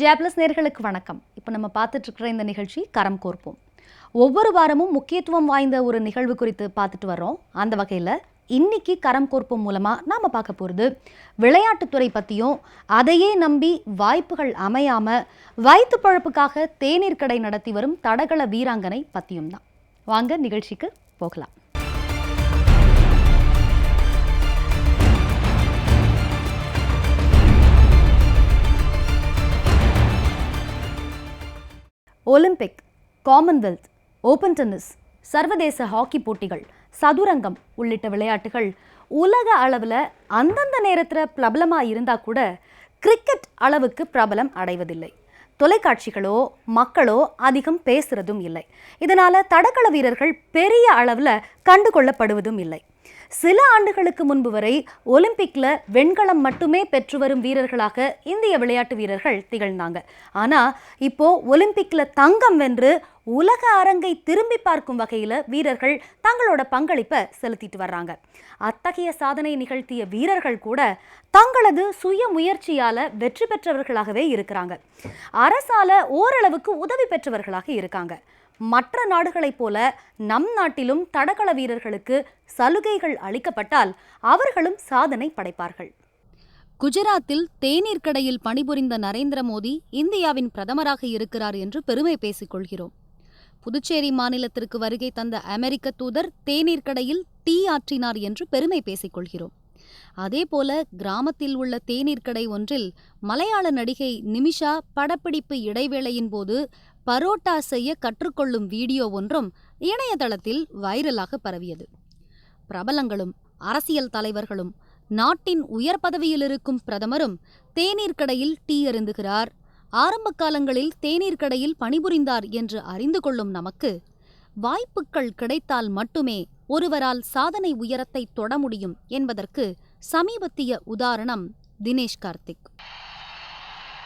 ஜேப்லஸ் நேர்களுக்கு வணக்கம். இப்போ நம்ம பார்த்துட்ருக்குற இந்த நிகழ்ச்சி கரம் கோர்ப்போம். ஒவ்வொரு வாரமும் முக்கியத்துவம் வாய்ந்த ஒரு நிகழ்வு குறித்து பார்த்துட்டு வர்றோம். அந்த வகையில் இன்னைக்கு கரம் கோர்ப்போம் மூலமாக நாம் பார்க்க போகிறது விளையாட்டுத்துறை பற்றியும் அதையே நம்பி வாய்ப்புகள் அமையாமல் வயிற்று பழப்புக்காக தேநீர் கடை நடத்தி வரும் தடகள வீராங்கனை பற்றியும் தான் வாங்க நிகழ்ச்சிக்கு போகலாம். ஒலிம்பிக் காமன்வெல்த் ஓபன் டென்னிஸ் சர்வதேச ஹாக்கி போட்டிகள் சதுரங்கம் உள்ளிட்ட விளையாட்டுகள். உலக அளவில் அந்தந்த நேரத்தில் பிரபலமாக இருந்தால் கூட கிரிக்கெட் அளவுக்கு பிரபலம் அடைவதில்லை. தொலைக்காட்சிகளோ மக்களோ அதிகம் பேசுறதும் இல்லை. இதனால் தடகள வீரர்கள் பெரிய அளவில் கண்டுகொள்ளப்படுவதும் இல்லை. சில ஆண்டுகளுக்கு முன்பு வரை ஒலிம்பிக்ல வெண்கலம் மட்டுமே பெற்று வரும் வீரர்களாக இந்திய விளையாட்டு வீரர்கள் திகழ்ந்தாங்க. ஆனா இப்போ ஒலிம்பிக்ல தங்கம் வென்று உலக அரங்கை திரும்பி பார்க்கும் வகையில் வீரர்கள் தங்களோட பங்களிப்பை செலுத்திட்டு வர்றாங்க. அத்தகைய சாதனை நிகழ்த்திய வீரர்கள் கூட தங்களது சுய முயற்சியால வெற்றி பெற்றவர்களாகவே இருக்கிறாங்க. அரசால ஓரளவுக்கு உதவி பெற்றவர்களாக இருக்காங்க. மற்ற நாடுகளைப் போல நம் நாட்டிலும் தடகள வீரர்களுக்கு சலுகைகள் அளிக்கப்பட்டால் அவர்களும் சாதனை படைப்பார்கள். குஜராத்தில் தேநீர் கடையில் பணிபுரிந்த நரேந்திர மோடி இந்தியாவின் பிரதமராக இருக்கிறார் என்று பெருமை பேசிக் கொள்கிறோம். புதுச்சேரி மாநிலத்திற்கு வருகை தந்த அமெரிக்க தூதர் தேநீர் கடையில் டீ ஆற்றினார் என்று பெருமை பேசிக் கொள்கிறோம். அதேபோல கிராமத்தில் உள்ள தேநீர் கடை ஒன்றில் மலையாள நடிகை நிமிஷா படப்பிடிப்பு இடைவேளையின் போது பரோட்டா செய்ய கற்றுக்கொள்ளும் வீடியோ ஒன்றும் இணையதளத்தில் வைரலாக பரவியது. பிரபலங்களும் அரசியல் தலைவர்களும் நாட்டின் உயர் பதவியில் இருக்கும் பிரதமரும் தேநீர் கடையில் டீ அருந்துகிறார். ஆரம்ப காலங்களில் தேநீர் கடையில் பணிபுரிந்தார் என்று அறிந்து கொள்ளும் நமக்கு வாய்ப்புகள் கிடைத்தால் மட்டுமே ஒருவரால் சாதனை உயரத்தை தொட முடியும் என்பதற்கு சமீபத்திய உதாரணம் தினேஷ் கார்த்திக்.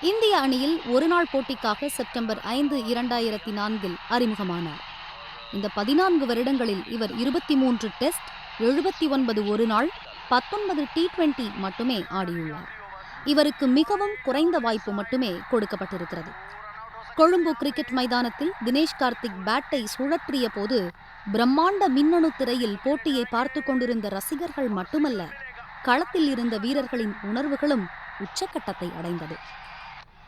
இந்திய அணியில் ஒருநாள் போட்டிக்காக செப்டம்பர் ஐந்து இரண்டாயிரத்தி நான்கில் அறிமுகமானார். இந்த பதினான்கு வருடங்களில் இவர் இருபத்தி மூன்று டெஸ்ட் எழுபத்தி ஒன்பது ஒருநாள் பத்தொன்பது டி டுவெண்டி மட்டுமே ஆடியுள்ளார். இவருக்கு மிகவும் குறைந்த வாய்ப்பு மட்டுமே கொடுக்கப்பட்டிருக்கிறது. கொழும்பு கிரிக்கெட் மைதானத்தில் தினேஷ் கார்த்திக் பேட்டை சுழற்றிய போது பிரம்மாண்ட மின்னணு திரையில் போட்டியை பார்த்து கொண்டிருந்த ரசிகர்கள் மட்டுமல்ல களத்தில் இருந்த வீரர்களின் உணர்வுகளும் உச்சக்கட்டத்தை அடைந்தது.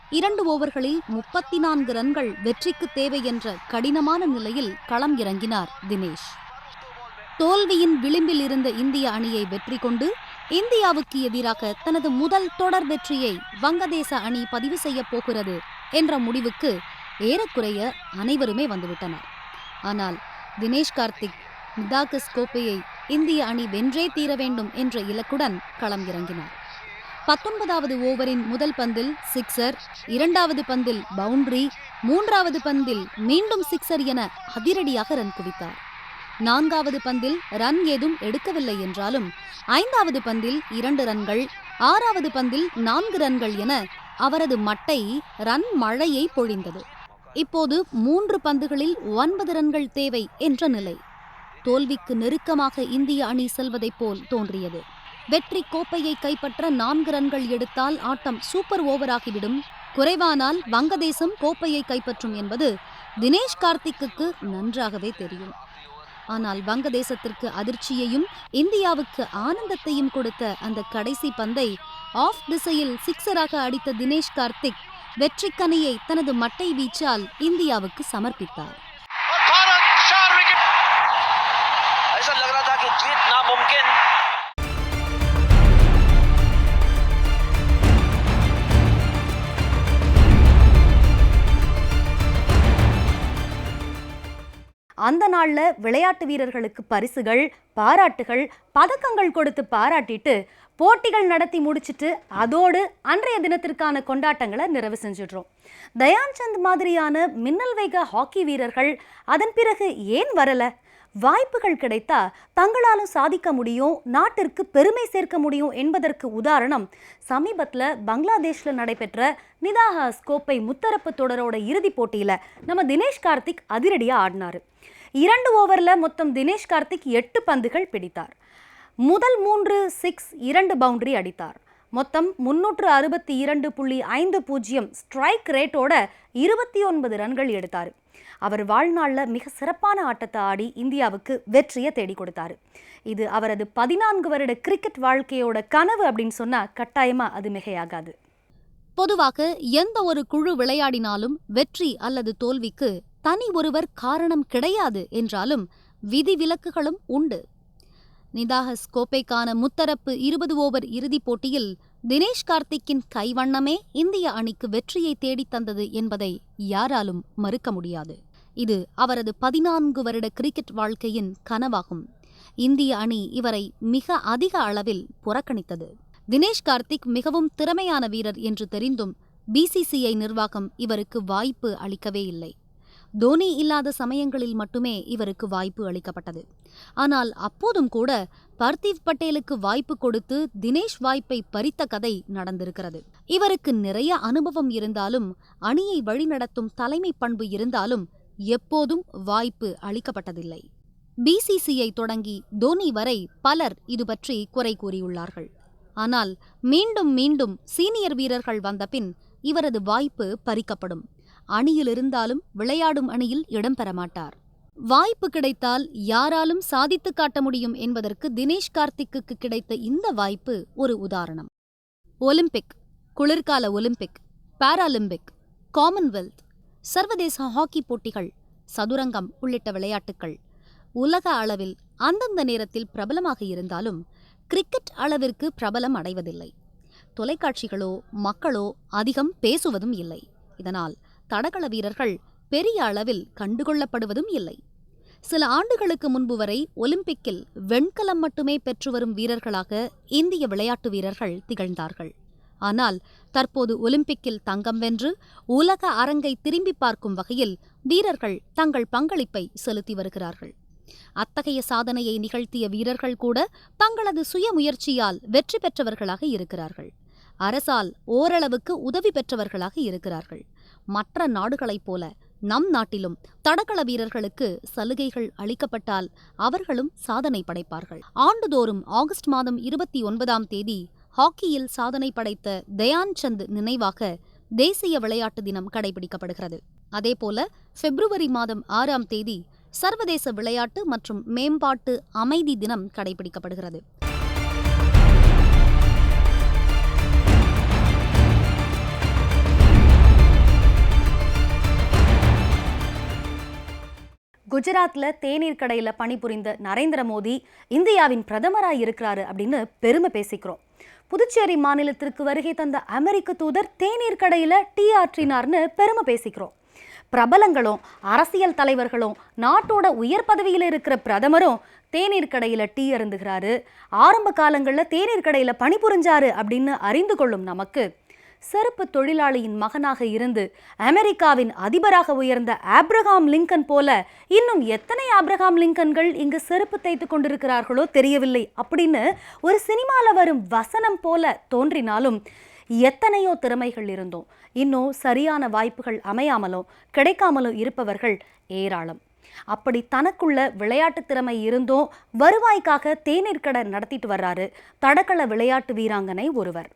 இரண்டு ஓவர்களில் முப்பத்தி நான்கு ரன்கள் வெற்றிக்கு தேவை என்ற கடினமான நிலையில் களம் இறங்கினார் தினேஷ். தோல்வியின் விளிம்பில் இருந்த இந்திய அணியை வெற்றி கொண்டு இந்தியாவுக்கு எதிராக தனது முதல் தொடர் வெற்றியை வங்கதேச அணி பதிவு செய்யப் போகிறது என்ற முடிவுக்கு ஏறக்குறைய அனைவருமே வந்துவிட்டனர். ஆனால் தினேஷ் கார்த்திக் நிதாகஸ் கோப்பையை இந்திய அணி வென்றே தீர வேண்டும் என்ற இலக்குடன் களம் இறங்கினார். பத்தொன்பதாவது ஓவரின் முதல் பந்தில் சிக்ஸர் இரண்டாவது பந்தில் பவுண்டரி மூன்றாவது பந்தில் மீண்டும் சிக்ஸர் என அதிரடியாக ரன் குவித்தார். நான்காவது பந்தில் ரன் ஏதும் எடுக்கவில்லை என்றாலும் ஐந்தாவது பந்தில் இரண்டு ரன்கள் ஆறாவது பந்தில் நான்கு ரன்கள் என அவரது மட்டை ரன் மழையை பொழிந்தது. இப்போது மூன்று பந்துகளில் ஒன்பது ரன்கள் தேவை என்ற நிலை. தோல்விக்கு நெருக்கமாக இந்திய அணி செல்வதைப் போல் தோன்றியது. வெற்றி கோப்பையை கைப்பற்ற நான்கு ரன்கள் எடுத்தால் ஆட்டம் சூப்பர் ஓவராகிவிடும். குறைவானால் வங்கதேசம் கோப்பையை கைப்பற்றும் என்பது தினேஷ் கார்த்திக்கு நன்றாகவே தெரியும். ஆனால் வங்கதேசத்திற்கு அதிர்ச்சியையும் இந்தியாவுக்கு ஆனந்தத்தையும் கொடுத்த அந்த கடைசி பந்தை ஆஃப் திசையில் சிக்ஸராக அடித்த தினேஷ் கார்த்திக் வெற்றிக்கனியை தனது மட்டை வீச்சால் இந்தியாவுக்கு சமர்ப்பித்தார். அந்த நாளில் விளையாட்டு வீரர்களுக்கு பரிசுகள் பாராட்டுகள் பதக்கங்கள் கொடுத்து பாராட்டிட்டு போட்டிகள் நடத்தி முடிச்சிட்டு அதோடு அன்றைய தினத்திற்கான கொண்டாட்டங்களை நிறைவு செஞ்சிடுறோம். தயான் சந்த் மாதிரியான மின்னல் வேக ஹாக்கி வீரர்கள் அதன் பிறகு ஏன் வரல? வாய்ப்புகள் கிடைத்தா தங்களாலும் சாதிக்க முடியும் நாட்டிற்கு பெருமை சேர்க்க முடியும் என்பதற்கு உதாரணம் சமீபத்தில் பங்களாதேஷில் நடைபெற்ற நிதாஹாஸ் கோப்பை முத்தரப்பு தொடரோட இறுதிப் போட்டியில் நம்ம தினேஷ் கார்த்திக் அதிரடியாக ஆடினார். இரண்டு ஓவரில் மொத்தம் தினேஷ் கார்த்திக் எட்டு பந்துகள் பிடித்தார். முதல் மூன்று சிக்ஸ் இரண்டு பவுண்டரி அடித்தார். மொத்தம் முன்னூற்று அறுபத்தி இரண்டு புள்ளி ஐந்து பூஜ்ஜியம் ஸ்ட்ரைக் ரேட்டோட இருபத்தி ஒன்பது ரன்கள் எடுத்தார். அவர் வாழ்நாளில் மிக சிறப்பான ஆட்டத்தை ஆடி இந்தியாவுக்கு வெற்றியை தேடி கொடுத்தாரு. இது அவரது பதினான்கு வருட கிரிக்கெட் வாழ்க்கையோட கனவு அப்படின்னு சொன்னால் கட்டாயமாக அது மிகையாகாது. பொதுவாக எந்த ஒரு குழு விளையாடினாலும் வெற்றி அல்லது தோல்விக்கு தனி ஒருவர் காரணம் கிடையாது என்றாலும் விதிவிலக்குகளும் உண்டு. நிதாகஸ் கோப்பைக்கான முத்தரப்பு இருபது ஓவர் இறுதிப் போட்டியில் தினேஷ் கார்த்திக்கின் கைவண்ணமே இந்திய அணிக்கு வெற்றியை தேடித் தந்தது என்பதை யாராலும் மறுக்க முடியாது. இது அவரது பதினான்கு வருட கிரிக்கெட் வாழ்க்கையின் கனவாகும். இந்திய அணி இவரை மிக அதிக அளவில் புறக்கணித்தது. தினேஷ் கார்த்திக் மிகவும் திறமையான வீரர் என்று தெரிந்தும் பிசிசிஐ நிர்வாகம் இவருக்கு வாய்ப்பு அளிக்கவே இல்லை. தோனி இல்லாத சமயங்களில் மட்டுமே இவருக்கு வாய்ப்பு அளிக்கப்பட்டது. ஆனால் அப்போதும் கூட பர்தீவ் பட்டேலுக்கு வாய்ப்பு கொடுத்து தினேஷ் வாய்ப்பை பறித்த கதை நடந்திருக்கிறது. இவருக்கு நிறைய அனுபவம் இருந்தாலும் அணியை வழிநடத்தும் தலைமை பண்பு இருந்தாலும் எப்போதும் வாய்ப்பு அளிக்கப்பட்டதில்லை. பிசிசிஐ தொடங்கி தோனி வரை பலர் இது பற்றி குறை கூறியுள்ளார்கள். ஆனால் மீண்டும் மீண்டும் சீனியர் வீரர்கள் வந்தபின் இவரது வாய்ப்பு பறிக்கப்படும். அணியில் இருந்தாலும் விளையாடும் அணியில் இடம்பெற மாட்டார். வாய்ப்பு கிடைத்தால் யாராலும் சாதித்து காட்ட முடியும் என்பதற்கு தினேஷ் கார்த்திக்குக்கு கிடைத்த இந்த வாய்ப்பு ஒரு உதாரணம். ஒலிம்பிக் குளிர்கால ஒலிம்பிக் பாராலிம்பிக் காமன்வெல்த் சர்வதேச ஹாக்கி போட்டிகள் சதுரங்கம் உள்ளிட்ட விளையாட்டுகள் உலக அளவில் அந்தந்த நேரத்தில் பிரபலமாக இருந்தாலும் கிரிக்கெட் அளவிற்கு பிரபலம் அடைவதில்லை. தொலைக்காட்சிகளோ மக்களோ அதிகம் பேசுவதும் இல்லை. இதனால் தடகள வீரர்கள் பெரிய அளவில் கண்டுகொள்ளப்படுவதும் இல்லை. சில ஆண்டுகளுக்கு முன்பு வரை ஒலிம்பிக்கில் வெண்கலம் மட்டுமே பெற்று வரும் வீரர்களாக இந்திய விளையாட்டு வீரர்கள் திகழ்ந்தார்கள். ஆனால் தற்போது ஒலிம்பிக்கில் தங்கம் வென்று உலக அரங்கை திரும்பி பார்க்கும் வகையில் வீரர்கள் தங்கள் பங்களிப்பை செலுத்தி வருகிறார்கள். அத்தகைய சாதனையை நிகழ்த்திய வீரர்கள் கூட தங்களது சுய முயற்சியால் வெற்றி பெற்றவர்களாக இருக்கிறார்கள். அரசால் ஓரளவுக்கு உதவி பெற்றவர்களாக இருக்கிறார்கள். மற்ற நாடுகளைப் போல நம் நாட்டிலும் தடகள வீரர்களுக்கு சலுகைகள் அளிக்கப்பட்டால் அவர்களும் சாதனை படைப்பார்கள். ஆண்டுதோறும் ஆகஸ்ட் மாதம் இருபத்தி ஒன்பதாம் தேதி ஹாக்கியில் சாதனை படைத்த தயான் சந்த் நினைவாக தேசிய விளையாட்டு தினம் கடைபிடிக்கப்படுகிறது. அதேபோல பிப்ரவரி மாதம் ஆறாம் தேதி சர்வதேச விளையாட்டு மற்றும் மேம்பாட்டு அமைதி தினம் கடைபிடிக்கப்படுகிறது. குஜராத்ல தேநீர் கடையில் பணிபுரிந்த நரேந்திர மோடி இந்தியாவின் பிரதமராக இருக்கிறாரு அப்படின்னு பெருமை பேசிக்கிறோம். புதுச்சேரி மாநிலத்திற்கு வருகை தந்த அமெரிக்க தூதர் தேநீர் கடையில் டீ ஆற்றினார்னு பெருமை பேசிக்கிறோம். பிரபலங்களும் அரசியல் தலைவர்களும் நாட்டோட உயர் பதவியில் இருக்கிற பிரதமரும் தேநீர் கடையில் டீ அருந்துகிறாரு. ஆரம்ப காலங்களில் தேநீர் கடையில் பணிபுரிஞ்சாரு அப்படின்னு அறிந்து கொள்ளும் நமக்கு செருப்பு தொழிலாளியின் மகனாக இருந்து அமெரிக்காவின் அதிபராக உயர்ந்த ஆப்ரஹாம் லிங்கன் போல இன்னும் எத்தனை ஆப்ரஹாம் லிங்கன்கள் இங்கு செருப்பு தைத்து கொண்டிருக்கிறார்களோ தெரியவில்லை அப்படின்னு ஒரு சினிமாவில் வரும் வசனம் போல தோன்றினாலும் எத்தனையோ திறமைகள் இருந்தோம். இன்னும் சரியான வாய்ப்புகள் அமையாமலோ கிடைக்காமலோ இருப்பவர்கள் ஏராளம். அப்படி தனக்குள்ள விளையாட்டு திறமை இருந்தும் வருவாய்க்காக தேநீர் கடை நடத்திட்டு வர்றாரு. தடகள விளையாட்டு வீராங்கனை ஒருவர்.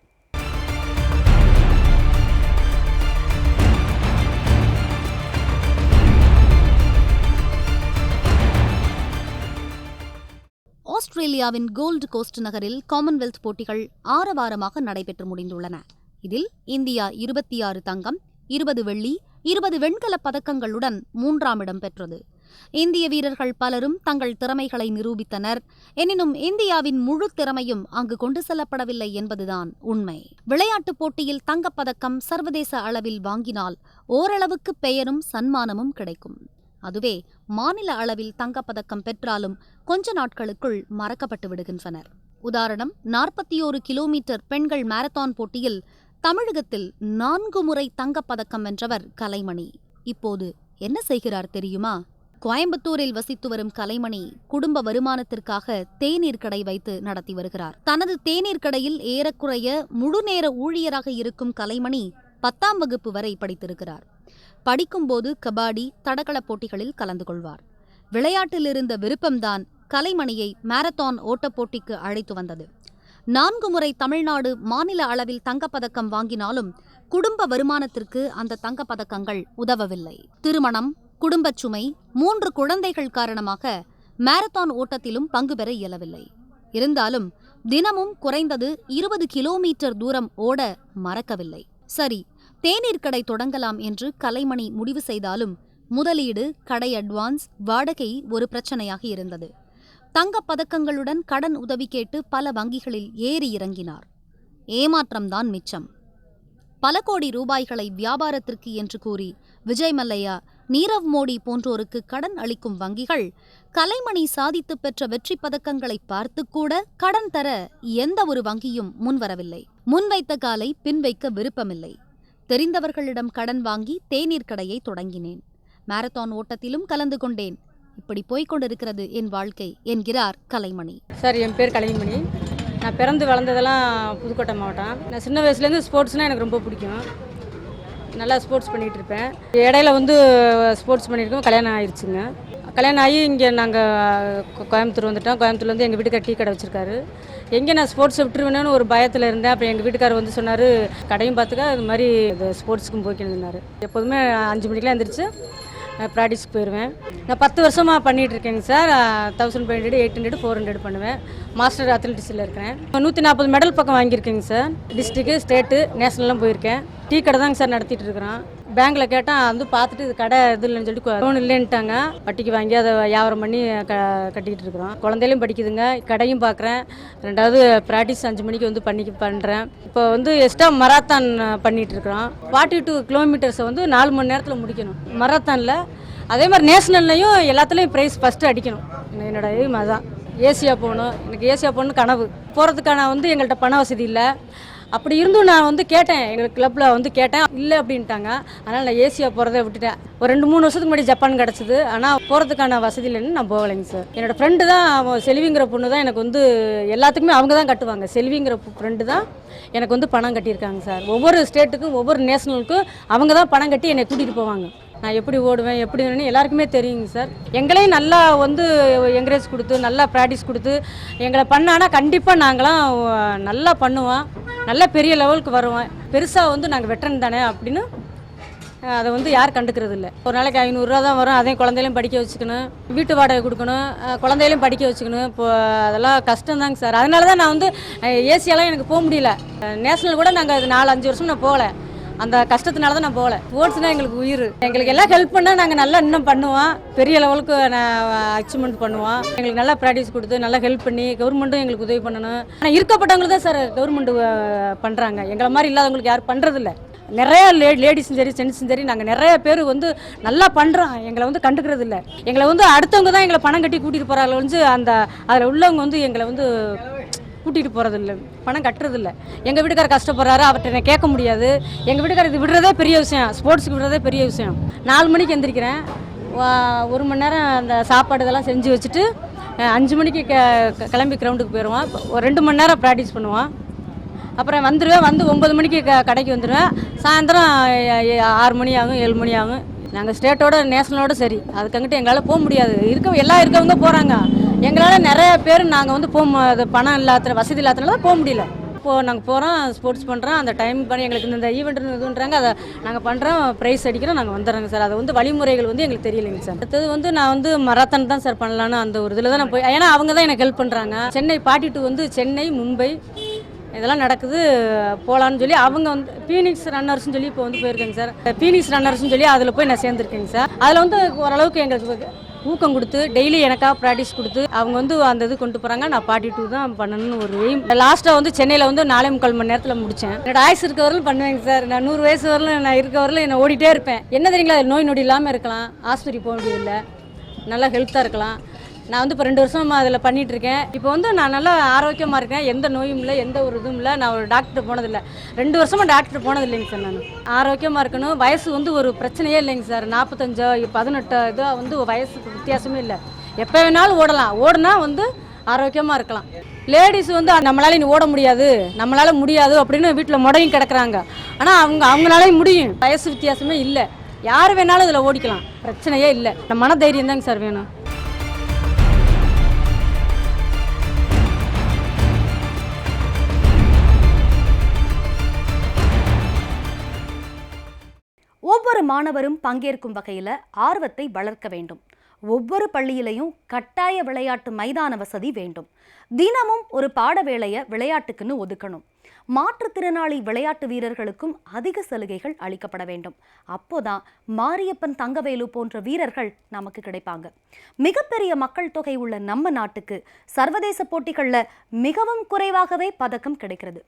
ஆஸ்திரேலியாவின் கோல்டு கோஸ்ட் நகரில் காமன்வெல்த் போட்டிகள் ஆரவாரமாக நடைபெற்று முடிந்துள்ளன. இதில் இந்தியா இருபத்தி ஆறு தங்கம் இருபது வெள்ளி இருபது வெண்கலப் பதக்கங்களுடன் மூன்றாம் இடம் பெற்றது. இந்திய வீரர்கள் பலரும் தங்கள் திறமைகளை நிரூபித்தனர். எனினும் இந்தியாவின் முழு திறமையும் அங்கு கொண்டு செல்லப்படவில்லை என்பதுதான் உண்மை. விளையாட்டுப் போட்டியில் தங்கப்பதக்கம் சர்வதேச அளவில் வாங்கினால் ஓரளவுக்கு பெயரும் சன்மானமும் கிடைக்கும். அதுவே மாநில அளவில் தங்கப்பதக்கம் பெற்றாலும் கொஞ்ச நாட்களுக்குள் மறக்கப்பட்டு விடுகின்றனர். உதாரணம் நாற்பத்தி ஓரு கிலோமீட்டர் பெண்கள் மாரத்தான் போட்டியில் தமிழகத்தில் நான்கு முறை தங்கப்பதக்கம் வென்றவர் கலைமணி. இப்போது என்ன செய்கிறார் தெரியுமா? கோயம்புத்தூரில் வசித்து வரும் கலைமணி குடும்ப வருமானத்திற்காக தேநீர் கடை வைத்து நடத்தி வருகிறார். தனது தேநீர் கடையில் ஏறக்குறைய முழுநேர ஊழியராக இருக்கும் கலைமணி பத்தாம் வகுப்பு வரை படித்திருக்கிறார். படிக்கும்போது கபாடி தடகள போட்டிகளில் கலந்து கொள்வார். விளையாட்டில் இருந்த விருப்பம்தான் கலைமணியை மாரத்தான் ஓட்டப் போட்டிக்கு அழைத்து வந்தது. நான்கு முறை தமிழ்நாடு மாநில அளவில் தங்கப்பதக்கம் வாங்கினாலும் குடும்ப வருமானத்திற்கு அந்த தங்கப்பதக்கங்கள் உதவவில்லை. திருமணம் குடும்பச் சுமை மூன்று குழந்தைகள் காரணமாக மாரத்தான் ஓட்டத்திலும் பங்கு பெற இயலவில்லை. இருந்தாலும் தினமும் குறைந்தது இருபது கிலோமீட்டர் தூரம் ஓட மறக்கவில்லை. சரி தேநீர் கடை தொடங்கலாம் என்று கலைமணி முடிவு செய்தாலும் முதலீடு கடை அட்வான்ஸ் வாடகை ஒரு பிரச்சனையாக இருந்தது. தங்கப் பதக்கங்களுடன் கடன் உதவி கேட்டு பல வங்கிகளில் ஏறி இறங்கினார். ஏமாற்றம்தான் மிச்சம். பல கோடி ரூபாய்களை வியாபாரத்திற்கு என்று கூறி விஜய் மல்லையா நீரவ் மோடி போன்றோருக்கு கடன் அளிக்கும் வங்கிகள் கலைமணி சாதித்து பெற்ற வெற்றி பதக்கங்களை பார்த்து கூட கடன் தர எந்த ஒரு வங்கியும் முன்வரவில்லை. முன்வைத்த காலை பின்வைக்க விருப்பமில்லை. தெரிந்தவர்களிடம் கடன் வாங்கி தேநீர் கடையை தொடங்கினேன். மாரத்தான் ஓட்டத்திலும் கலந்து கொண்டேன். இப்படி போய்கொண்டிருக்கிறது என் வாழ்க்கை என்கிறார் கலைமணி. சார் என் பேர் கலைமணி. நான் பிறந்து வளர்ந்ததெல்லாம் புதுக்கோட்டை மாவட்டம். நான் சின்ன வயசுலேருந்து ஸ்போர்ட்ஸ்னால் எனக்கு ரொம்ப பிடிக்கும். நல்லா ஸ்போர்ட்ஸ் பண்ணிகிட்டு இருப்பேன் இடையில வந்து ஸ்போர்ட்ஸ் பண்ணியிருக்கோம் கல்யாணம் ஆயிடுச்சுங்க கல்யாணம் ஆகி இங்கே நாங்கள் கோயம்புத்தூர் வந்துட்டோம். கோயம்புத்தூர்லேருந்து எங்கள் வீட்டுக்கார் டீ கடை வச்சுருக்காரு. எங்கே நான் ஸ்போர்ட்ஸ் விட்டுருவேணும்னு ஒரு பயத்தில் இருந்தேன். அப்போ எங்கள் வீட்டுக்காரர் வந்து சொன்னார் கடையும் பார்த்துக்க இது மாதிரி இந்த ஸ்போர்ட்ஸுக்கும் போய்க்கணுன்னாரு எப்போதுமே அஞ்சு மணிக்கெலாம் எந்திரிச்சு ப்ராக்டிஸ்க்கு போயிடுவேன் நான் பத்து வருஷமாக பண்ணிகிட்டு இருக்கேங்க sir. Thousand five hundred eight hundred four hundred பண்ணுவேன். மாஸ்டர் அத்லட்டிக்ஸில் இருக்கிறேன். நூற்றி நாற்பது மெடல் பக்கம் வாங்கியிருக்கேங்க சார். டிஸ்ட்ரிக்கு ஸ்டேட்டு நேஷனல்லாம் போயிருக்கேன். டீ கடை தாங்க சார் நடத்திட்டு இருக்கிறோம். பேங்க்கில் கேட்டால் வந்து பார்த்துட்டு இது கடை இது இல்லைன்னு சொல்லிட்டு லோன் இல்லைன்ட்டாங்க வட்டிக்கு வாங்கி அதை வியாபாரம் பண்ணி க கட்டிக்கிட்டு இருக்கிறோம். குழந்தையிலும் படிக்குதுங்க. கடையும் பார்க்குறேன். ரெண்டாவது ப்ராக்டிஸ் அஞ்சு மணிக்கு வந்து பண்ணி பண்ணுறேன் இப்போ வந்து எக்ஸ்ட்ரா மராத்தான் பண்ணிகிட்டு இருக்கிறோம். ஃபார்ட்டி டூ கிலோமீட்டர்ஸை வந்து நாலு மணி நேரத்தில் முடிக்கணும். மராத்தானில் அதே மாதிரி நேஷனல்லையும் எல்லாத்துலேயும் ப்ரைஸ் ஃபஸ்ட்டு அடிக்கணும். என்னோட இது மாதிரி தான் ஏசியா போகணும். எனக்கு ஏசியா போகணும்னு கனவு. போகிறதுக்கான வந்து எங்கள்கிட்ட பண வசதி இல்லை. அப்படி இருந்தும் நான் வந்து கேட்டேன் எங்கள் கிளப்பில் வந்து கேட்டேன். இல்லை அப்படின்ட்டாங்க. அதனால் நான் ஏசியா போகிறத விட்டுட்டேன். ஒரு ரெண்டு மூணு வருஷத்துக்கு முன்னாடி ஜப்பான் கிடச்சிது. ஆனால் போகிறதுக்கான வசதி இல்லைன்னு நான் போகலைங்க சார் என்னோடய ஃப்ரெண்டு தான் அவன் செல்விங்கிற பொண்ணு தான் எனக்கு வந்து எல்லாத்துக்குமே அவங்க தான் கட்டுவாங்க. செல்விங்கிற ஃப்ரெண்டு தான் எனக்கு வந்து பணம் கட்டியிருக்காங்க சார் ஒவ்வொரு ஸ்டேட்டுக்கும் ஒவ்வொரு நேஷனலுக்கும் அவங்க தான் பணம் கட்டி என்னை கூட்டிகிட்டு போவாங்க. நான் எப்படி ஓடுவேன் எப்படி வேணும்னு எல்லாருக்குமே தெரியுங்க சார் எங்களையும் நல்லா வந்து என்கரேஜ் கொடுத்து நல்லா ப்ராக்டிஸ் கொடுத்து எங்களை பண்ணானா கண்டிப்பாக நாங்களாம் நல்லா பண்ணுவோம். நல்ல பெரிய லெவலுக்கு வருவேன். பெருசாக வந்து நாங்கள் வெட்டரன் தானே அப்படின்னு அதை வந்து யார் கண்டுக்கிறது இல்லை. ஒரு நாளைக்கு ஐநூறுரூவா தான் வரும் அதையும் குழந்தையிலையும் படிக்க வச்சுக்கணும் வீட்டு வாடகை கொடுக்கணும் குழந்தையிலையும் படிக்க வச்சுக்கணும். இப்போ அதெல்லாம் கஷ்டம்தாங்க சார். அதனால தான் நான் வந்து ஏசியெல்லாம் எனக்கு போக முடியல. நேஷனல் கூட நாங்கள் நாலு அஞ்சு வருஷம் நான் போகல. அந்த கஷ்டத்தினால தான் நான் போகல. ஸ்போர்ட்ஸ்னால் எங்களுக்கு உயிர். எங்களுக்கு எல்லாம் ஹெல்ப் பண்ணால் நாங்கள் நல்லா இன்னும் பண்ணுவோம். பெரிய லெவலுக்கு நான் அச்சீவ்மெண்ட் பண்ணுவோம். எங்களுக்கு நல்லா ப்ராக்டிஸ் கொடுத்து நல்லா ஹெல்ப் பண்ணி கவர்மெண்ட்டும் எங்களுக்கு உதவி பண்ணணும். ஆனால் இருக்கப்பட்டவங்களுக்கு தான் சார் கவர்மெண்ட் பண்ணுறாங்க எங்களை மாதிரி இல்லாதவங்களுக்கு யாரும் பண்ணுறதில்ல நிறைய லே லேடிஸும் சரி ஜென்ஸும் சரி நாங்கள் நிறைய பேர் வந்து நல்லா பண்ணுறோம் எங்களை வந்து கண்டுக்கிறது இல்லை எங்களை வந்து அடுத்தவங்க தான் எங்களை பணம் கட்டி கூட்டிகிட்டு போகிறாங்க வந்து அந்த அதில் உள்ளவங்க வந்து எங்களை வந்து கூட்டிகிட்டு போகிறதில்ல பணம் கட்டுறதில்ல. எங்கள் வீட்டுக்காரர் கஷ்டப்படுறாரு அவர்கிட்ட நான் கேட்க முடியாது. எங்கள் வீட்டுக்காரர் இது விடுறதே பெரிய விஷயம். ஸ்போர்ட்ஸுக்கு விடுறதே பெரிய விஷயம். நாலு மணிக்கு எந்திரிக்கிறேன். வா- ஒரு மணி நேரம் அந்த சாப்பாடு இதெல்லாம் செஞ்சு வச்சுட்டு அஞ்சு மணிக்கு க கிளம்பி கிரவுண்டுக்கு போயிடுவான். ஒரு ரெண்டு மணி நேரம் ப்ராக்டிஸ் பண்ணுவான். அப்புறம் வந்துடுவேன் வந்து ஒம்பது மணிக்கு க கடைக்கு வந்துடுவேன் சாயந்தரம் ஆறு மணி ஆகும் ஏழு மணி ஆகும். நாங்கள் ஸ்டேட்டோட நேஷனலோட சரி. அதுக்கங்கிட்ட எங்களால் போக முடியாது. இருக்க எல்லாம் இருக்கவங்க போகிறாங்க எங்களால் நிறைய பேர் நாங்கள் வந்து போக பணம் இல்லாத வசதி இல்லாதனால தான் போக முடியல. இப்போது நாங்கள் போகிறோம் ஸ்போர்ட்ஸ் பண்ணுறோம் அந்த டைம் பண்ணி எங்களுக்கு இந்த ஈவெண்ட்னு இதுன்றாங்க அதை நாங்கள் பண்ணுறோம் ப்ரைஸ் அடிக்கிறோம் நாங்கள் வந்துடுறோங்க சார். அது வந்து வழிமுறைகள் வந்து எங்களுக்கு தெரியலைங்க சார். அடுத்தது வந்து நான் வந்து மராத்தான் தான் சார் பண்ணலான்னு அந்த ஒரு இதில் தான் நான் போய் ஏன்னா அவங்க தான் எனக்கு ஹெல்ப் பண்ணுறாங்க சென்னை பாட்டி டூ வந்து சென்னை மும்பை இதெல்லாம் நடக்குது போகலான்னு சொல்லி அவங்க வந்து பீனிக்ஸ் ரன்னர்ஸ்னு சொல்லி இப்போ வந்து போயிருக்கேங்க சார். பீனிக்ஸ் ரன்னர்ஸ்னு சொல்லி அதில் போய் நான் சேர்ந்துருக்கேங்க சார். அதில் வந்து ஓரளவுக்கு எங்களுக்கு ஊக்கம் கொடுத்து டெய்லி எனக்காக ப்ராக்டிஸ் கொடுத்து அவங்க வந்து அந்த இது கொண்டு போகிறாங்க நான் பாட்டி டூ தான் பண்ணணும்னு ஒரு எய்ம் லாஸ்ட்டாக வந்து சென்னையில் வந்து நாலே முக்கால் மணி நேரத்தில் முடித்தேன் என்னோட ஆயுஸ் இருக்க வரலும் பண்ணுவேங்க சார். நான் நூறு வயசு வரலும் நான் இருக்க வரலும் என்னை ஓடிட்டே இருப்பேன். என்ன தெரியுங்களா? நோய் நொடி இல்லாமல் இருக்கலாம். ஆஸ்பத்திரி போக வேண்டியதில்லை நல்லா ஹெல்த்தாக இருக்கலாம். நான் வந்து இப்போ ரெண்டு வருஷமா அதில் பண்ணிட்டு இருக்கேன் இப்போ வந்து நான் நல்லா ஆரோக்கியமாக இருக்கேன். எந்த நோயும் இல்லை எந்த ஒரு இதுவும் இல்லை. நான் ஒரு டாக்டர் போனதில்லை. ரெண்டு வருஷமா டாக்டர் போனது இல்லைங்க சார் நான். ஆரோக்கியமாக இருக்கணும். வயசு வந்து ஒரு பிரச்சனையே இல்லைங்க சார். நாற்பத்தஞ்சோ பதினெட்டோ இதோ வந்து வயசு வித்தியாசமே இல்லை. எப்போ வேணாலும் ஓடலாம். ஓடுனா வந்து ஆரோக்கியமாக இருக்கலாம். லேடிஸ் வந்து நம்மளால இனி ஓட முடியாது. நம்மளால முடியாது அப்படின்னு வீட்டில் முடங்கி கிடக்குறாங்க. ஆனால் அவங்க அவங்களாலே முடியும். வயசு வித்தியாசமே இல்லை. யார் வேணாலும் இதில் ஓடிக்கலாம். பிரச்சனையே இல்லை. மன தைரியம் தாங்க சார் வேணும். மாணவரும் பங்கேற்கும் வகையில் ஆர்வத்தை வளர்க்க வேண்டும். ஒவ்வொரு பள்ளியிலையும் கட்டாய விளையாட்டு மைதான வசதி வேண்டும். தினமும் ஒரு பாட வேளையை விளையாட்டுக்குன்னு ஒதுக்கணும். மாற்றுத்திறனாளி விளையாட்டு வீரர்களுக்கும் அதிக சலுகைகள் அளிக்கப்பட வேண்டும். அப்போதான் மாரியப்பன் தங்கவேலு போன்ற வீரர்கள் நமக்கு கிடைப்பாங்க. மிகப்பெரிய மக்கள் தொகை உள்ள நம்ம நாட்டுக்கு சர்வதேச போட்டிகளில் மிகவும் குறைவாகவே பதக்கம் கிடைக்கிறது.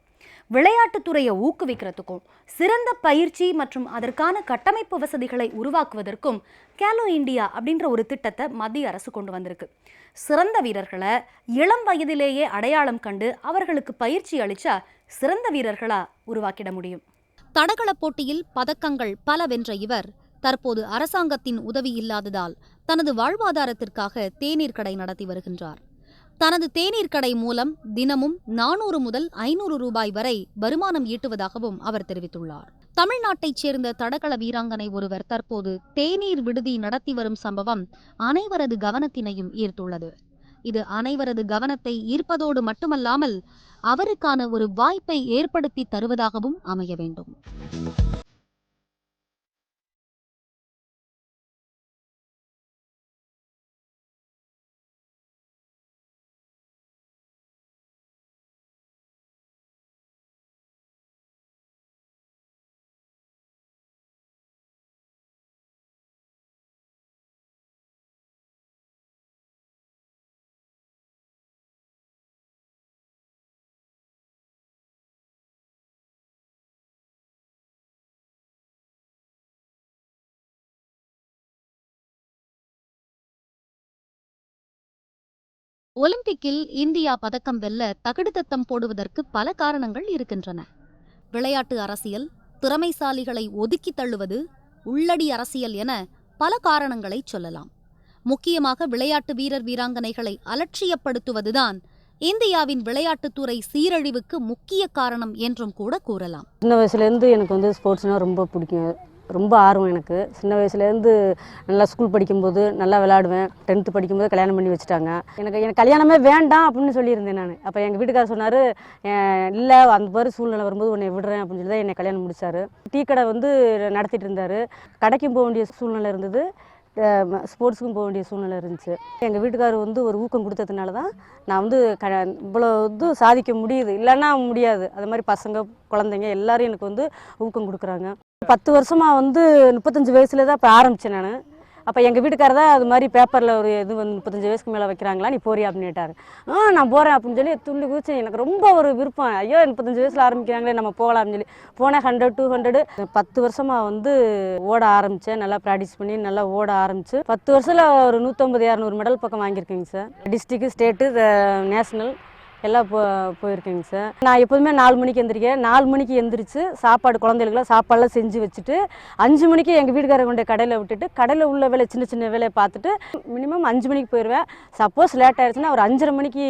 விளையாட்டுத்துறையை ஊக்குவிக்கிறதுக்கும் சிறந்த பயிற்சி மற்றும் அதற்கான கட்டமைப்பு வசதிகளை உருவாக்குவதற்கும் கேலோ இந்தியா அப்படின்ற ஒரு திட்டத்தை மத்திய அரசு கொண்டு வந்திருக்கு. சிறந்த வீரர்களை இளம் வயதிலேயே அடையாளம் கண்டு அவர்களுக்கு பயிற்சி அளிச்சா சிறந்த வீரர்களா உருவாக்கிட முடியும். தடகள போட்டியில் பதக்கங்கள் பல வென்ற இவர் தற்போது அரசாங்கத்தின் உதவி இல்லாததால் தனது வாழ்வாதாரத்திற்காக தேநீர் கடை நடத்தி வருகின்றார். தனது தேநீர் கடை மூலம் தினமும் நானூறு முதல் ஐநூறு ரூபாய் வரை வருமானம் ஈட்டுவதாகவும் அவர் தெரிவித்துள்ளார். தமிழ்நாட்டைச் சேர்ந்த தடகள வீராங்கனை ஒருவர் தற்போது தேநீர் விடுதி நடத்தி வரும் சம்பவம் அனைவரது கவனத்தினையும் ஈர்த்துள்ளது. இது அனைவரது கவனத்தை ஈர்ப்பதோடு மட்டுமல்லாமல் அவருக்கான ஒரு வாய்ப்பை ஏற்படுத்தி தருவதாகவும் அமைய வேண்டும். ஒலிம்பிக்கில் இந்தியா பதக்கம் வெல்ல தகுடுதத்தம் போடுவதற்கு பல காரணங்கள் இருக்கின்றன. விளையாட்டு அரசியல் திறமைசாலிகளை ஒதுக்கித் தள்ளுவது உள்ளடி அரசியல் என பல காரணங்களை சொல்லலாம். முக்கியமாக விளையாட்டு வீரர் வீராங்கனைகளை அலட்சியப்படுத்துவதுதான் இந்தியாவின் விளையாட்டுத்துறை சீரழிவுக்கு முக்கிய காரணம் என்றும் கூட கூறலாம். சின்ன வயசுலேருந்து எனக்கு வந்து ஸ்போர்ட்ஸ்னால் ரொம்ப பிடிக்கும். ரொம்ப ஆர்வம் எனக்கு. சின்ன வயசுலேருந்து நல்லா ஸ்கூல் படிக்கும்போது நல்லா விளாடுவேன் டென்த்து படிக்கும்போது கல்யாணம் பண்ணி வச்சுட்டாங்க. எனக்கு எனக்கு கல்யாணமே வேண்டாம் அப்படின்னு சொல்லியிருந்தேன் நான். அப்போ எங்கள் வீட்டுக்காரர் சொன்னார் இல்லை அந்த மாதிரி சூழ்நிலை வரும்போது உன்னை விடுறேன் அப்படின்னு சொல்லி தான் என்னை கல்யாணம் முடிச்சாரு. டீ கடை வந்து நடத்திட்டு இருந்தார். கடைக்கும் போக வேண்டிய சூழ்நிலை இருந்தது. ஸ்போர்ட்ஸுக்கும் போக வேண்டிய சூழ்நிலை இருந்துச்சு. எங்கள் வீட்டுக்காரர் வந்து ஒரு ஊக்கம் கொடுத்ததுனால தான் நான் வந்து க இவ்வளோ இது சாதிக்க முடியுது. இல்லைன்னா முடியாது. அது மாதிரி பசங்க குழந்தைங்க எல்லாரும் எனக்கு வந்து ஊக்கம் கொடுக்குறாங்க. பத்து வருஷமாக வந்து முப்பத்தஞ்சு வயசுல தான் இப்போ ஆரம்பித்தேன் நான். அப்போ எங்கள் வீட்டுக்காரர் தான் அது மாதிரி பேப்பரில் ஒரு இது வந்து முப்பத்தஞ்சு வயசுக்கு மேலே வைக்கிறாங்களா நீ போறியா அப்படின்னு கேட்டார். ஆ நான் போகிறேன் அப்படின்னு சொல்லி துள்ளி குதிச்சேன் எனக்கு ரொம்ப ஒரு விருப்பம். ஐயோ முப்பத்தஞ்சு வயசில் ஆரம்பிக்கிறாங்களே நம்ம போகலாம் அப்படின்னு சொல்லி. போனேன் ஹண்ட்ரட் டூ ஹண்ட்ரடு பத்து வருஷமாக வந்து ஓட ஆரம்பித்தேன் நல்லா ப்ராக்டிஸ் பண்ணி நல்லா ஓட ஆரம்பிச்சு. பத்து வருஷத்தில் ஒரு நூற்றம்பது இரநூறு மெடல் பக்கம் வாங்கியிருக்கேங்க சார். டிஸ்ட்ரிக்ட் ஸ்டேட்டு நேஷ்னல் எல்லாம் போ போயிருக்கேங்க சார். நான் எப்போதுமே நாலு மணிக்கு எந்திரிக்கேன் நாலு மணிக்கு எந்திரிச்சு சாப்பாடு குழந்தைகளுக்குலாம் சாப்பாடெல்லாம் செஞ்சு வச்சுட்டு அஞ்சு மணிக்கு எங்கள் வீட்டுக்காரர் கொண்டு கடையில் விட்டுட்டு கடையில் உள்ள வேலை சின்ன சின்ன வேலையை பார்த்துட்டு மினிமம் அஞ்சு மணிக்கு போயிடுவேன். சப்போஸ் லேட் ஆயிடுச்சுன்னா ஒரு அஞ்சரை மணிக்கு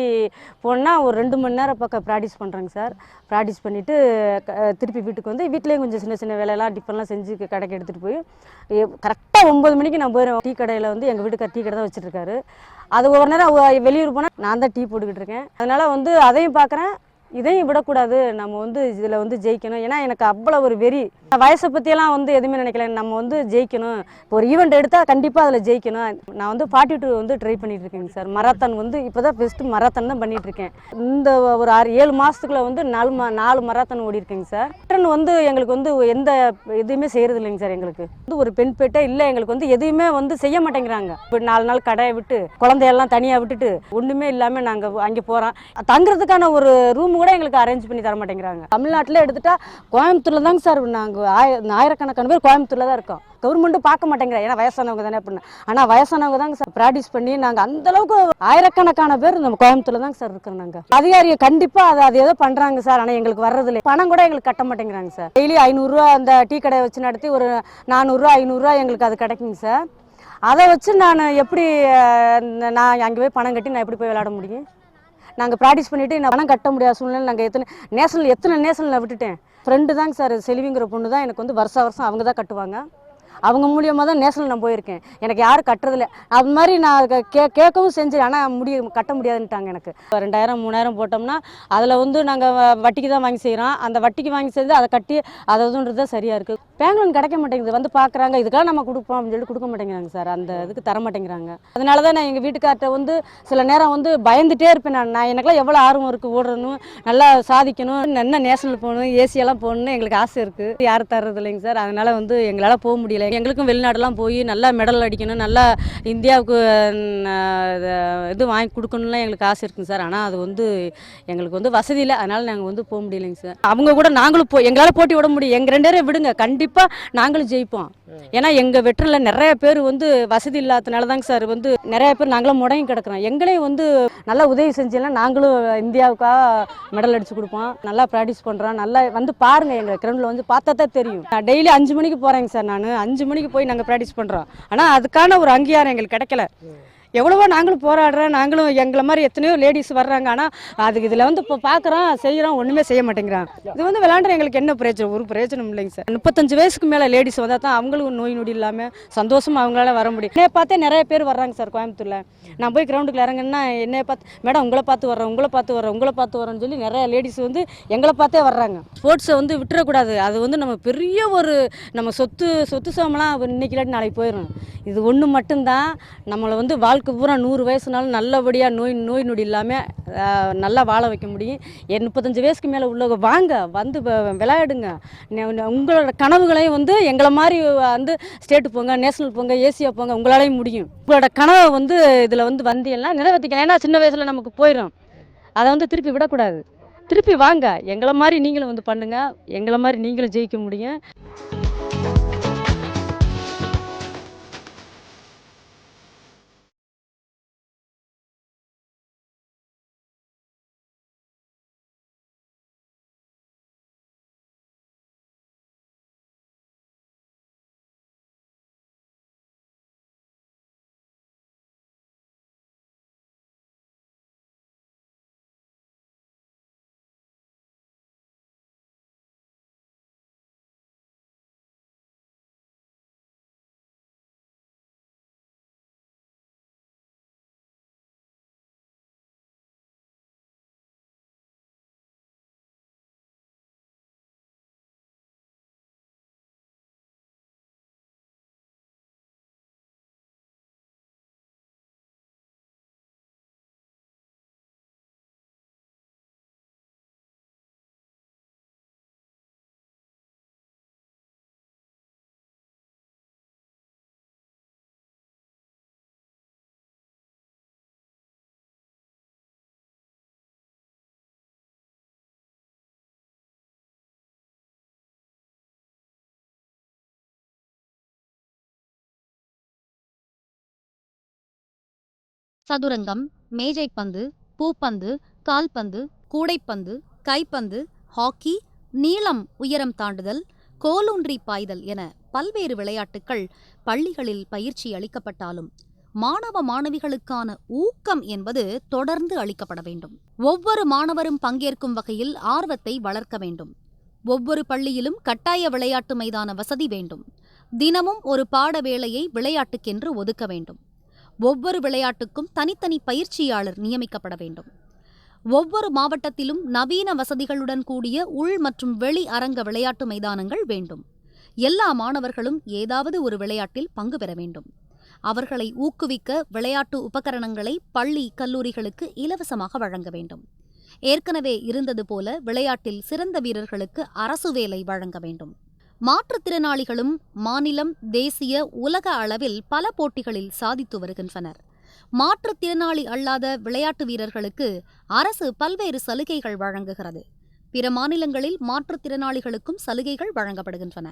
போனால் ஒரு ரெண்டு மணி நேரம் பக்கம் ப்ராக்டிஸ் பண்ணுறேங்க சார். ப்ராக்டிஸ் பண்ணிவிட்டு திருப்பி வீட்டுக்கு வந்து வீட்லேயும் கொஞ்சம் சின்ன சின்ன வேலையெல்லாம் டிஃபன்லாம் செஞ்சு கடைக்கு எடுத்துகிட்டு போய் கரெக்டாக ஒம்பது மணிக்கு நான் போயிடுவேன். டீ கடையில் வந்து எங்கள் வீட்டுக்கார் டீ கடை தான் வச்சுருக்காரு அது ஒரு நேரம் வெளியூர் போனால் நான் தான் டீ போட்டுக்கிட்டு இருக்கேன். அதனால் வந்து அதையும் பார்க்குறேன் இதையும் விடக்கூடாது. நம்ம வந்து இதில் வந்து ஜெயிக்கணும். ஏன்னா எனக்கு அவ்வளோ ஒரு வெறி. வயசை பற்றியெல்லாம் வந்து எதுவுமே நினைக்கல. நம்ம வந்து ஜெயிக்கணும். இப்போ ஒரு ஈவெண்ட் எடுத்தால் கண்டிப்பாக அதில் ஜெயிக்கணும். நான் வந்து ஃபார்ட்டி டூ வந்து ட்ரை பண்ணிட்டு இருக்கேங்க சார். மராத்தான் வந்து இப்போ தான் ஃபஸ்ட்டு மராத்தான் தான் பண்ணிட்டு இருக்கேன். இந்த ஒரு ஆறு ஏழு மாதத்துக்குள்ள வந்து நாலு மா நாலு மராத்தான் ஓடி இருக்கேங்க சார். ரிட்டன் வந்து எங்களுக்கு வந்து எந்த இதுவுமே செய்கிறது இல்லைங்க சார் எங்களுக்கு. வந்து ஒரு பெண் பேட்டை இல்லை எங்களுக்கு வந்து எதுவுமே வந்து செய்ய மாட்டேங்கிறாங்க. இப்போ நாலு நாள் கடையை விட்டு குழந்தையெல்லாம் தனியாக விட்டுட்டு ஒன்றுமே இல்லாமல் நாங்கள் அங்கே போகிறோம் தங்குறதுக்கான ஒரு ரூம் கூட எங்களுக்கு அரேஞ்ச் பண்ணி தர மாட்டேங்கிறாங்க. தமிழ்நாட்டில் எடுத்துட்டா கோயம்புத்தூரில் தாங்க சார் நாங்கள் ஆய ஆயிரக்கணக்கான பேர் கோயம்புத்தூரில் தான் இருக்கோம். கவர்மெண்ட்டும் பார்க்க மாட்டேங்கிற. ஏன்னா வயசானவங்க தானே அப்படின்னு. ஆனால் வயசானவங்க தாங்க சார். ப்ராக்டிஸ் பண்ணி நாங்கள் அந்த அளவுக்கு ஆயிரக்கணக்கான பேர் நம்ம கோயம்புத்தூரில் தாங்க சார் இருக்கிறோம் நாங்கள் அதிகாரியை கண்டிப்பாக அதை அது ஏதோ பண்ணுறாங்க சார். ஆனால் எங்களுக்கு வர்றதில்ல. பணம் கூட எங்களுக்கு கட்ட மாட்டேங்கிறாங்க சார். டெய்லி ஐநூறுரூவா அந்த டீ கடையை வச்சு நடத்தி ஒரு நானூறுரூவா ஐநூறுரூவா எங்களுக்கு அது கிடைக்குங்க சார். அதை வச்சு நான் எப்படி நான் அங்கே போய் பணம் கட்டி நான் எப்படி போய் விளையாட முடியும்? நாங்கள் ப்ராக்டிஸ் பண்ணிவிட்டு நான் பணம் கட்ட முடியாத சூழ்நிலை நாங்கள் எத்தனை நேஷனல் எத்தனை நேஷனல் நான் விட்டுட்டேன். ஃப்ரெண்டு தாங்க சார் செல்விங்கிற பொண்ணு தான் எனக்கு வந்து வருஷம் வருஷம் அவங்க தான் கட்டுவாங்க. அவங்க மூலியமாக தான் நேஷனல் நான் போயிருக்கேன். எனக்கு யாரும் கட்டுறதில்ல. அது மாதிரி நான் கே- கேட்கவும் செஞ்சேன் ஆனால் முடிய கட்ட முடியாதுன்ட்டாங்க எனக்கு. ரெண்டாயிரம் மூணாயிரம் போட்டோம்னா அதில் வந்து நாங்கள் வட்டிக்கு தான் வாங்கி செய்கிறோம் அந்த வட்டிக்கு வாங்கி செஞ்சு அதை கட்டி அதுன்றது தான் சரியாக இருக்குது பேங்க் லோன் கிடைக்க மாட்டேங்குது. வந்து பார்க்குறாங்க இதுக்கெல்லாம் நம்ம கொடுப்போம் அப்படின்னு சொல்லி கொடுக்க மாட்டேங்கிறாங்க சார். அந்த இதுக்கு தர மாட்டேங்கிறாங்க. அதனால தான் நான் எங்கள் வீட்டுக்கார்ட்ட வந்து சில நேரம் வந்து பயந்துட்டே இருப்பேன் நான். நான் எனக்குலாம் எவ்வளோ ஆர்வம் இருக்குது ஓடணும் நல்லா சாதிக்கணும் என்ன நேஷனல் போகணும் ஏசியெல்லாம் போகணும்னு எங்களுக்கு ஆசை இருக்குது யாரும் தர்றது இல்லைங்க சார். அதனால் வந்து எங்களால் போக முடியல எங்களுக்கும் வெளிநாடெல்லாம் போய் நல்லா மெடல் அடிக்கணும் நல்லா இந்தியாவுக்கு இது- இது வாங்கி கொடுக்கணும்லாம் எங்களுக்கு ஆசை இருக்குங்க சார். ஆனால் அது வந்து எங்களுக்கு வந்து வசதி இல்லை. அதனால் நாங்கள் வந்து போக முடியலைங்க சார். அவங்க கூட நாங்களும் போ எங்களால் போட்டி விட முடியும். எங்கள் ரெண்டு பேரும் விடுங்க. கண்டிப்பாக நாங்களும் ஜெயிப்போம். ஏன்னா எங்கள் வெற்றில் நிறைய பேர் வந்து வசதி இல்லாதனால தாங்க சார் வந்து நிறைய பேர் நாங்களும் முடங்கி கிடக்குறோம். எங்களையும் வந்து நல்லா உதவி செஞ்சீங்கன்னா நாங்களும் இந்தியாவுக்காக மெடல் அடிச்சு கொடுப்போம். நல்லா ப்ராக்டிஸ் பண்ணுறோம் நல்லா வந்து பாருங்கள் எங்கள் கிரவுண்டில் வந்து பார்த்தா தான் தெரியும். நான் டெய்லி அஞ்சு மணிக்கு போகிறேங்க சார் நான். அஞ்சு மணிக்கு போய் நாங்கள் ப்ராக்டிஸ் பண்ணுறோம் ஆனால் அதுக்கான ஒரு அங்கீகாரம் எங்களுக்கு கிடைக்கல. எவ்வளவோ நாங்களும் போராடுறோம் நாங்களும் எங்களை மாதிரி எத்தனையோ லேடிஸ் வர்றாங்க. ஆனால் அதுக்கு இதில் வந்து இப்போ பார்க்குறோம் செய்கிறோம் ஒன்றுமே செய்ய மாட்டேங்கிறான் இது வந்து விளாண்டுற எங்களுக்கு என்ன பிரயோஜனம்? ஒரு பிரயோஜனம் இல்லைங்க சார். முப்பத்தஞ்சு வயசுக்கு மேலே லேடிஸ் வந்தால் தான் அவங்களும் நோய் நொடி இல்லாமல் சந்தோஷமாக அவங்களால வர முடியும். என்னை பார்த்தே நிறைய பேர் வர்றாங்க சார் கோயம்புத்தூரில். நான் போய் கிரவுண்டுக்குள்ள இறங்குன்னா என்னை பார்த்து மேடம் உங்களை பார்த்து வர்றேன் உங்களை பார்த்து வர்றேன் உங்களை பார்த்து வர்றேன்னு சொல்லி நிறைய லேடிஸ் வந்து எங்களை பார்த்தே வர்றாங்க. ஸ்போர்ட்ஸை வந்து விட்டுறக்கூடாது. அது வந்து நம்ம பெரிய ஒரு நம்ம சொத்து சொத்து சோமெல்லாம் இன்னைக்கு இல்லாட்டி நாளைக்கு போயிடும் இது ஒன்று மட்டும்தான். நம்மளை வந்து வாழ்க்கை பூரா நூறு வயசுனாலும் நல்லபடியாக நோய் நோய் நொடி இல்லாமல் நல்லா வாழ வைக்க முடியும். என் முப்பத்தஞ்சு வயசுக்கு மேலே உள்ளவங்க வாங்க வந்து விளையாடுங்க. உங்களோட கனவுகளையும் வந்து எங்களை மாதிரி வந்து ஸ்டேட்டு போங்க நேஷனல் போங்க ஏசியா போங்க உங்களாலையும் முடியும். உங்களோட கனவை வந்து இதில் வந்து வந்தியெல்லாம் நிறைவேற்றிக்கலாம் ஏன்னா சின்ன வயசில் நமக்கு போயிடும் அதை வந்து திருப்பி விடக்கூடாது. திருப்பி வாங்க. எங்களை மாதிரி நீங்களும் வந்து பண்ணுங்கள் எங்களை மாதிரி நீங்களும் ஜெயிக்க முடியும். சதுரங்கம் மேஜைப்பந்து பூப்பந்து கால்பந்து கூடைப்பந்து கைப்பந்து ஹாக்கி நீளம் உயரம் தாண்டுதல் கோலூன்றி பாய்தல் என பல்வேறு விளையாட்டுக்கள் பள்ளிகளில் பயிற்சி அளிக்கப்பட்டாலும் மாணவ மாணவிகளுக்கான ஊக்கம் என்பது தொடர்ந்து அளிக்கப்பட வேண்டும். ஒவ்வொரு மாணவரும் பங்கேற்கும் வகையில் ஆர்வத்தை வளர்க்க வேண்டும். ஒவ்வொரு பள்ளியிலும் கட்டாய விளையாட்டு மைதான வசதி வேண்டும். தினமும் ஒரு பாட வேளையை விளையாட்டுக்கென்று ஒதுக்க வேண்டும். ஒவ்வொரு விளையாட்டுக்கும் தனித்தனி பயிற்சியாளர் நியமிக்கப்பட வேண்டும். ஒவ்வொரு மாவட்டத்திலும் நவீன வசதிகளுடன் கூடிய உள் மற்றும் வெளி அரங்க விளையாட்டு மைதானங்கள் வேண்டும். எல்லா மாணவர்களும் ஏதாவது ஒரு விளையாட்டில் பங்கு பெற வேண்டும். அவர்களை ஊக்குவிக்க விளையாட்டு உபகரணங்களை பள்ளி கல்லூரிகளுக்கு இலவசமாக வழங்க வேண்டும். ஏற்கனவே இருந்தது போல விளையாட்டில் சிறந்த வீரர்களுக்கு அரசு வேலை வழங்க வேண்டும். மாற்றுத்திறனாளிகளும் மாநிலம் தேசிய உலக அளவில் பல போட்டிகளில் சாதித்து வருகின்றனர். மாற்றுத்திறனாளி அல்லாத விளையாட்டு வீரர்களுக்கு அரசு பல்வேறு சலுகைகள் வழங்குகிறது. பிற மாநிலங்களில் மாற்றுத்திறனாளிகளுக்கும் சலுகைகள் வழங்கப்படுகின்றன.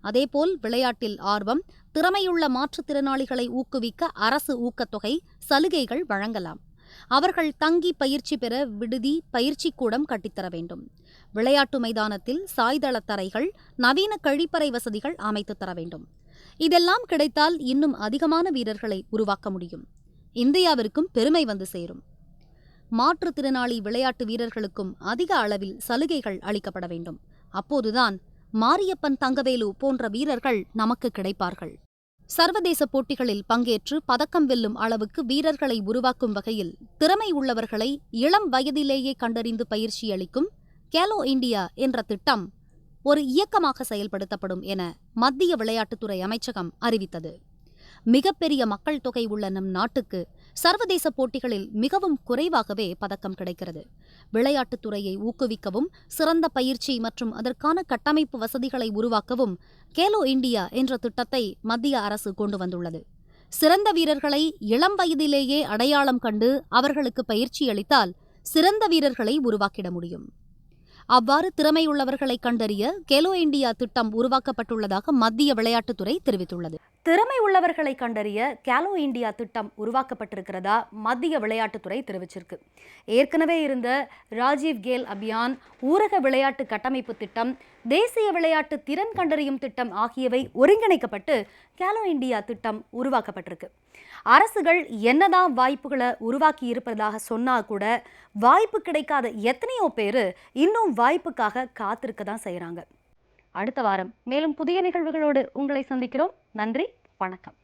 அதேபோல் விளையாட்டில் ஆர்வம் திறமையுள்ள மாற்றுத்திறனாளிகளை ஊக்குவிக்க அரசு ஊக்கத்தொகை சலுகைகள் வழங்கலாம். அவர்கள் தங்கி பயிற்சி பெற விடுதி பயிற்சிக்கூடம் கட்டித்தர வேண்டும். விளையாட்டு மைதானத்தில் சாய்தள தரைகள் நவீன கழிப்பறை வசதிகள் அமைத்துத் தர வேண்டும். இதெல்லாம் கிடைத்தால் இன்னும் அதிகமான வீரர்களை உருவாக்க முடியும். இந்தியாவிற்கும் பெருமை வந்து சேரும். மாற்றுத்திறனாளி விளையாட்டு வீரர்களுக்கும் அதிக அளவில் சலுகைகள் அளிக்கப்பட வேண்டும். அப்போதுதான் மாரியப்பன் தங்கவேலு போன்ற வீரர்கள் நமக்கு கிடைப்பார்கள். சர்வதேச போட்டிகளில் பங்கேற்று பதக்கம் வெல்லும் அளவுக்கு வீரர்களை உருவாக்கும் வகையில் திறமை உள்ளவர்களை இளம் வயதிலேயே கண்டறிந்து பயிற்சி அளிக்கும் கேலோ இந்தியா என்ற திட்டம் ஒரு இயக்கமாக செயல்படுத்தப்படும் என மத்திய விளையாட்டுத்துறை அமைச்சகம் அறிவித்தது. மிகப்பெரிய மக்கள் தொகை உள்ள நம் நாட்டுக்கு சர்வதேச போட்டிகளில் மிகவும் குறைவாகவே பதக்கம் கிடைக்கிறது. விளையாட்டுத் துறையை ஊக்குவிக்கவும் சிறந்த பயிற்சி மற்றும் அதற்கான கட்டமைப்பு வசதிகளை உருவாக்கவும் கேலோ இந்தியா என்ற திட்டத்தை மத்திய அரசு கொண்டு வந்துள்ளது. சிறந்த வீரர்களை இளம் வயதிலேயே அடையாளம் கண்டு அவர்களுக்கு பயிற்சி அளித்தால் சிறந்த வீரர்களை உருவாக்கிட முடியும். அவ்வாறு திறமையுள்ளவர்களை கண்டறிய கேலோ இந்தியா திட்டம் உருவாக்கப்பட்டுள்ளதாக மத்திய விளையாட்டுத்துறை தெரிவித்துள்ளது. திறமை உள்ளவர்களை கண்டறிய கேலோ இந்தியா திட்டம் உருவாக்கப்பட்டிருக்கிறதா மத்திய விளையாட்டுத்துறை தெரிவிச்சிருக்கு. ஏற்கனவே இருந்த ராஜீவ் கேல் அபியான் ஊரக விளையாட்டு கட்டமைப்பு திட்டம் தேசிய விளையாட்டு திறன் கண்டறியும் திட்டம் ஆகியவை ஒருங்கிணைக்கப்பட்டு கேலோ இந்தியா திட்டம் உருவாக்கப்பட்டிருக்கு. அரசுகள் என்னதான் வாய்ப்புகளை உருவாக்கி இருப்பதாக சொன்னா கூட வாய்ப்பு கிடைக்காத எத்தனையோ பேர் இன்னும் வாய்ப்புக்காக காத்திருக்க தான் செய்கிறாங்க அடுத்த வாரம் மேலும் புதிய நிகழ்வுகளோடு உங்களை சந்திக்கிறோம். நன்றி வணக்கம்.